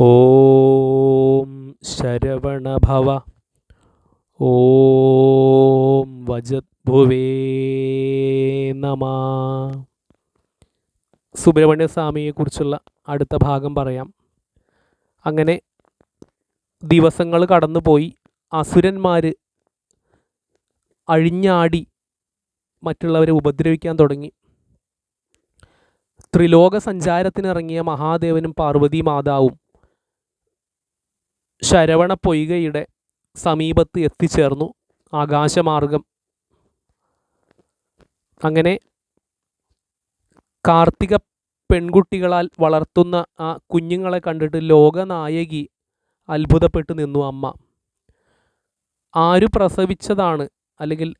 ഓം ശരവണഭവ. ഓം വജദ്ഭുവേ നമ. സുബ്രഹ്മണ്യ സ്വാമിയെക്കുറിച്ചുള്ള അടുത്ത ഭാഗം പറയാം. അങ്ങനെ ദിവസങ്ങൾ കടന്നുപോയി. അസുരന്മാർ അഴിഞ്ഞാടി മറ്റുള്ളവരെ ഉപദ്രവിക്കാൻ തുടങ്ങി. ത്രിലോക സഞ്ചാരത്തിനിറങ്ങിയ മഹാദേവനും പാർവതി മാതാവും ശരവണ പൊയ്കയുടെ സമീപത്ത് എത്തിച്ചേർന്നു ആകാശമാർഗം. അങ്ങനെ കാർത്തിക പെൺകുട്ടികളാൽ വളർത്തുന്ന ആ കുഞ്ഞുങ്ങളെ കണ്ടിട്ട് ലോകനായകി അത്ഭുതപ്പെട്ടു നിന്നു അമ്മ. ആര് പ്രസവിച്ചതാണ് അല്ലെങ്കിൽ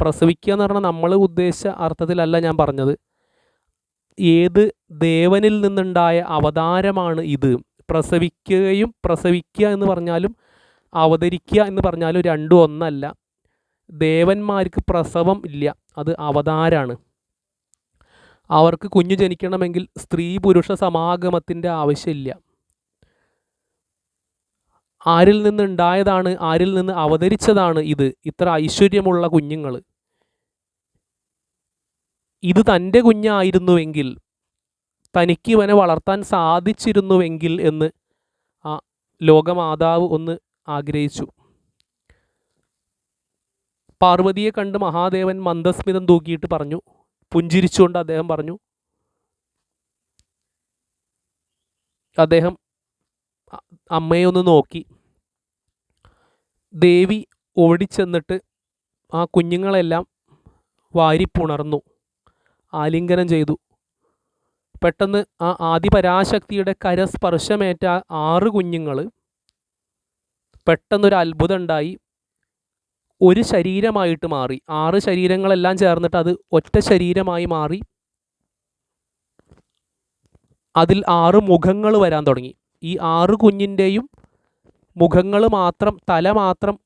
പ്രസവിക്കുക എന്ന് പറഞ്ഞാൽ നമ്മൾ ഉദ്ദേശിച്ച അർത്ഥത്തിലല്ല ഞാൻ പറഞ്ഞത്. ഏത് ദേവനിൽ നിന്നുണ്ടായ അവതാരമാണ് ഇത്. പ്രസവിക്കുകയും പ്രസവിക്കുക എന്ന് പറഞ്ഞാലും അവതരിക്കുക എന്ന് പറഞ്ഞാലും രണ്ടും ഒന്നല്ല. ദേവന്മാർക്ക് പ്രസവം ഇല്ല. അത് അവതാരാണ്. അവർക്ക് കുഞ്ഞു ജനിക്കണമെങ്കിൽ സ്ത്രീ പുരുഷ സമാഗമത്തിന്റെ ആവശ്യമില്ല. ആരിൽ നിന്നുണ്ടായതാണ് ആരിൽ നിന്ന് അവതരിച്ചതാണ് ഇത്. ഇത്ര ഐശ്വര്യമുള്ള കുഞ്ഞുങ്ങൾ ഇത് തന്റെ കുഞ്ഞായിരുന്നുവെങ്കിൽ തനിക്ക് ഇവനെ വളർത്താൻ സാധിച്ചിരുന്നുവെങ്കിൽ എന്ന് ആ ലോകമാതാവ് ഒന്ന് ആഗ്രഹിച്ചു. പാർവതിയെ കണ്ട് മഹാദേവൻ മന്ദസ്മിതം തൂക്കിയിട്ട് പറഞ്ഞു. പുഞ്ചിരിച്ചുകൊണ്ട് അദ്ദേഹം പറഞ്ഞു അദ്ദേഹം അമ്മയെ ഒന്ന് നോക്കി. ദേവി ഓടിച്ചെന്നിട്ട് ആ കുഞ്ഞുങ്ങളെല്ലാം വാരിപ്പുണർന്നു. ആലിംഗനം ചെയ്തു. പെട്ടെന്ന് ആ ആദിപരാശക്തിയുടെ കരസ്പർശമേറ്റ ആറ് കുഞ്ഞുങ്ങൾ പെട്ടെന്നൊരു അത്ഭുതം ഉണ്ടായി ഒരു ശരീരമായിട്ട് മാറി. ആറ് ശരീരങ്ങളെല്ലാം ചേർന്നിട്ട് അത് ഒറ്റ ശരീരമായി മാറി. അതിൽ ആറ് മുഖങ്ങൾ വരാൻ തുടങ്ങി. ഈ ആറ് കുഞ്ഞിന്റെയും മുഖങ്ങൾ മാത്രം തല മാത്രം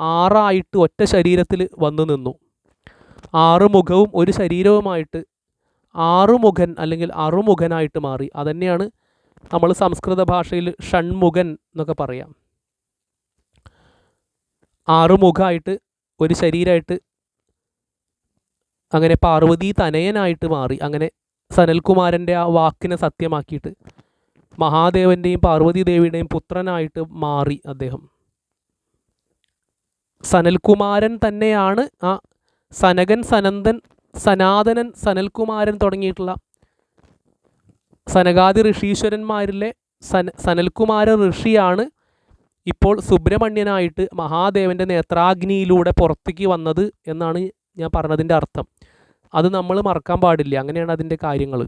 ആറായിട്ട് ഒറ്റ ശരീരത്തിൽ വന്നു നിന്നു. ആറ് മുഖവും ഒരു ശരീരവുമായിട്ട് ആറുമുഖൻ അല്ലെങ്കിൽ അറുമുഖനായിട്ട് മാറി. അതന്നെയാണ് നമ്മൾ സംസ്കൃത ഭാഷയിൽ ഷൺമുഖൻ എന്നൊക്കെ പറയാം. ആറുമുഖമായിട്ട് ഒരു ശരീരമായിട്ട് അങ്ങനെ പാർവതി തനയനായിട്ട് മാറി. അങ്ങനെ സനൽകുമാരന്റെ ആ വാക്കിനെ സത്യമാക്കിയിട്ട് മഹാദേവന്റെയും പാർവതി ദേവിയുടെയും പുത്രനായിട്ട് മാറി അദ്ദേഹം. സനൽകുമാരൻ തന്നെയാണ് ആ സനകൻ സനന്ദൻ സനാതനൻ സനൽകുമാരൻ തുടങ്ങിയിട്ടുള്ള സനകാദി ഋഷീശ്വരന്മാരിലെ സന സനൽകുമാര ഋഷിയാണ് ഇപ്പോൾ സുബ്രഹ്മണ്യനായിട്ട് മഹാദേവന്റെ നേത്രാഗ്നിയിലൂടെ പുറത്തേക്ക് വന്നത് എന്നാണ് ഞാൻ പറഞ്ഞതിന്റെ അർത്ഥം. അത് നമ്മൾ മറക്കാൻ പാടില്ല. അങ്ങനെയാണ് അതിന്റെ കാര്യങ്ങൾ.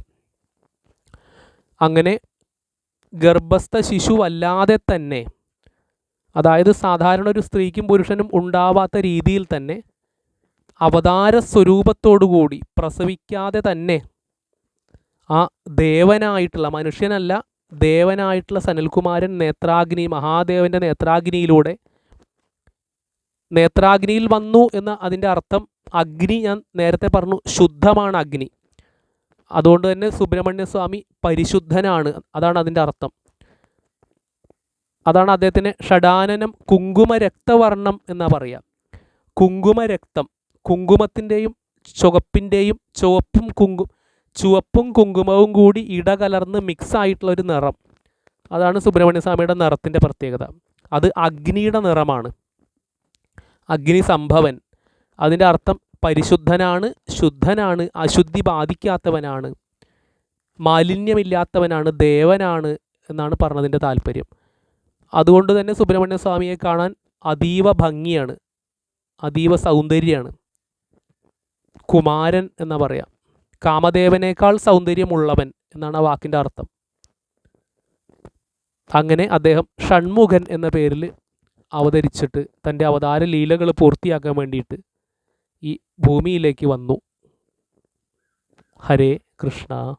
അങ്ങനെ ഗർഭസ്ഥ ശിശുവല്ലാതെ തന്നെ അതായത് സാധാരണ ഒരു സ്ത്രീക്കും പുരുഷനും ഉണ്ടാവാത്ത രീതിയിൽ തന്നെ അവതാര സ്വരൂപത്തോടുകൂടി പ്രസവിക്കാതെ തന്നെ ആ ദേവനായിട്ടുള്ള മനുഷ്യനല്ല ദേവനായിട്ടുള്ള സനൽകുമാരൻ നേത്രാഗ്നി മഹാദേവന്റെ നേത്രാഗ്നിയിലൂടെ നേത്രാഗ്നിയിൽ വന്നു എന്ന അതിന്റെ അർത്ഥം അഗ്നി ഞാൻ നേരത്തെ പറഞ്ഞു ശുദ്ധമാണ് അഗ്നി. അതുകൊണ്ട് തന്നെ സുബ്രഹ്മണ്യസ്വാമി പരിശുദ്ധനാണ് അതാണ് അതിന്റെ അർത്ഥം. അതാണ് അദ്ദേഹത്തിന് ഷഡാനനം കുങ്കുമരക്തവർണം എന്നാ പറയുക. കുങ്കുമ രക്തം കുങ്കുമത്തിന്റെയും ചുവപ്പിന്റെയും ചുവപ്പും കുങ്കു ചുവപ്പും കുങ്കുമവും കൂടി ഇടകലർന്ന് മിക്സ് ആയിട്ടുള്ള ഒരു നിറം. അതാണ് സുബ്രഹ്മണ്യ സ്വാമിയുടെ നിറത്തിന്റെ പ്രത്യേകത. അത് അഗ്നിയുടെ നിറമാണ്. അഗ്നി സംഭവൻ. അതിന്റെ അർത്ഥം പരിശുദ്ധനാണ് ശുദ്ധനാണ് അശുദ്ധി ബാധിക്കാത്തവനാണ് മാലിന്യമില്ലാത്തവനാണ് ദേവനാണ് എന്നാണ് പറഞ്ഞതിന്റെ താല്പര്യം. അതുകൊണ്ട് തന്നെ സുബ്രഹ്മണ്യ സ്വാമിയെ കാണാൻ അതീവ ഭംഗിയാണ്. അതീവ സൗന്ദര്യമാണ്. കുമാരൻ എന്ന് പറയാം. കാമദേവനേക്കാൾ സൗന്ദര്യമുള്ളവൻ എന്നാണ് ആ വാക്കിന്റെ അർത്ഥം. അങ്ങനെ അദ്ദേഹം ഷൺമുഖൻ എന്ന പേരിൽ അവതരിച്ചിട്ട് തന്റെ അവതാര ലീലകൾ പൂർത്തിയാക്കാൻ വേണ്ടിയിട്ട് ഈ ഭൂമിയിലേക്ക് വന്നു. ഹരേ കൃഷ്ണ.